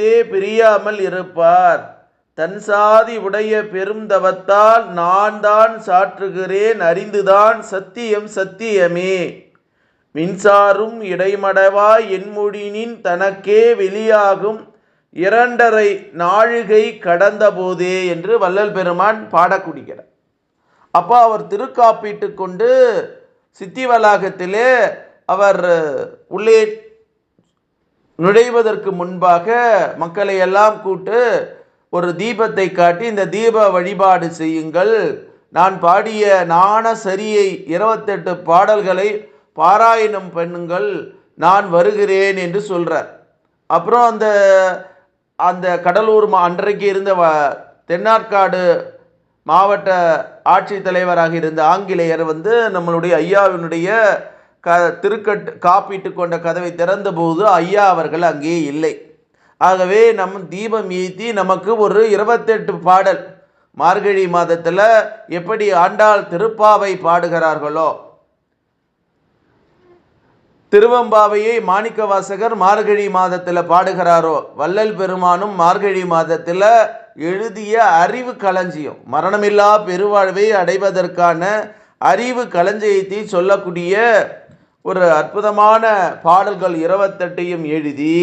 உள்ளத்தே பிரியாமல் இருப்பார். தன் சாதி உடைய பெருந்தவத்தால் நான் தான் சாற்றுகிறேன் அறிந்துதான் சத்தியம் சத்தியமே. மின்சாரும் இடைமடவாய் என்முடினின் தனக்கே வெளியாகும் இரண்டரை நாழிகை கடந்தபோதே என்று வள்ளல் பெருமான் பாடக்குடிக்கிறார் அப்போ அவர் திருக்காப்பீட்டு கொண்டு சித்தி வளாகத்திலே அவர் உள்ளே நுழைவதற்கு முன்பாக மக்களை எல்லாம் கூட்டு ஒரு தீபத்தை காட்டி இந்த தீப வழிபாடு செய்யுங்கள். நான் பாடிய நாண சரியை இருபத்தெட்டு பாடல்களை பாராயணம் பண்ணுங்கள். நான் வருகிறேன் என்று சொல்கிறார் அப்புறம் அந்த அந்த கடலூர் மா அன்றைக்கு இருந்த வ தென்னார்காடு மாவட்ட ஆட்சித்தலைவராக இருந்த ஆங்கிலேயர் வந்து நம்மளுடைய ஐயாவினுடைய க திருக்கட்டு காப்பீட்டு கொண்ட கதவை திறந்தபோது ஐயா அவர்கள் அங்கே இல்லை. ஆகவே நம் தீபம் ஏற்றி நமக்கு ஒரு இருபத்தெட்டு பாடல். மார்கழி மாதத்தில் எப்படி ஆண்டாள் திருப்பாவை பாடுகிறார்களோ. திருவம்பாவையை மாணிக்க வாசகர் மார்கழி மாதத்தில் பாடுகிறாரோ. வள்ளல் பெருமானும் மார்கழி மாதத்தில் எழுதிய அறிவு களஞ்சியம். மரணமில்லா பெருவாழ்வை அடைவதற்கான அறிவு களஞ்சியத்தை சொல்லக்கூடிய ஒரு அற்புதமான பாடல்கள் இருபத்தெட்டையும் எழுதி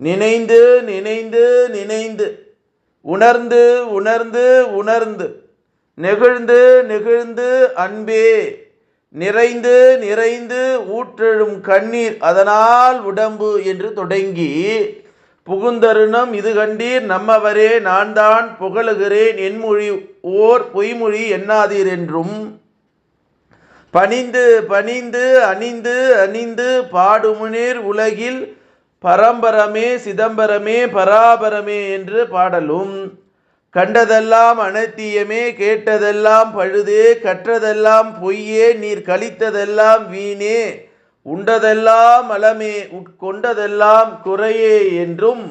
நினைந்து நினைந்து நினைந்து உணர்ந்து உணர்ந்து உணர்ந்து நெகிழ்ந்து நெகிழ்ந்து அன்பே நிறைந்து நிறைந்து ஊற்றெழும் கண்ணீர் அதனால் உடம்பு என்று தொடங்கி புகுந்தருணம் இது கண்டீர் நம்மவரே நான் தான் புகழுகிறேன் என் மொழி ஓர் பொய்மொழி எண்ணாதீர் என்றும் பணிந்து பணிந்து அணிந்து அணிந்து பாடுமுனீர் உலகில் பரம்பரமே சிதம்பரமே பராபரமே என்று பாடலும். கண்டதெல்லாம் அனத்தியமே கேட்டதெல்லாம் பழுதே கற்றதெல்லாம் பொய்யே நீர் கழித்ததெல்லாம் வீணே உண்டதெல்லாம் அலமே உட்கொண்டதெல்லாம் குறையே என்றும்.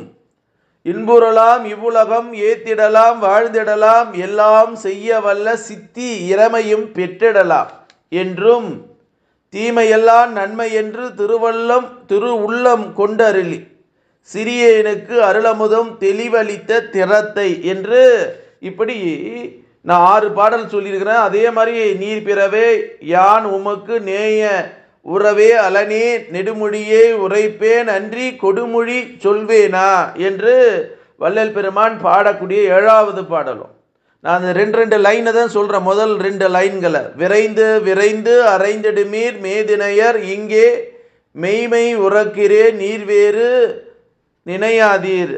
இன்புறலாம் இவ்வுலகம் ஏத்திடலாம் வாழ்ந்திடலாம் எல்லாம் செய்ய வல்ல சித்தி இறமையும் பெற்றிடலாம். என்றும் தீமையெல்லாம் நன்மை என்று திருவள்ளம் திரு உள்ளம் கொண்டருளி. சிறியனுக்கு அருளமுதம் தெளிவளித்த திறத்தை என்று இப்படி நான் ஆறு பாடல் சொல்லியிருக்கிறேன். அதே மாதிரி நீர் பிறவே யான் உமக்கு நேய உறவே அலனே நெடுமொழியே உரைப்பேன் அன்றி கொடுமொழி சொல்வேனா என்று வள்ளல் பெருமான் பாடக்கூடிய ஏழாவது பாடலும். நான் அந்த ரெண்டு ரெண்டு லைனை தான் சொல்கிறேன் முதல் ரெண்டு லைன்களை விரைந்து விரைந்து அரைந்திடுமீர் மேதினையர் இங்கே மெய்மை உறக்கிறே நீர்வேறு நினையாதீர்.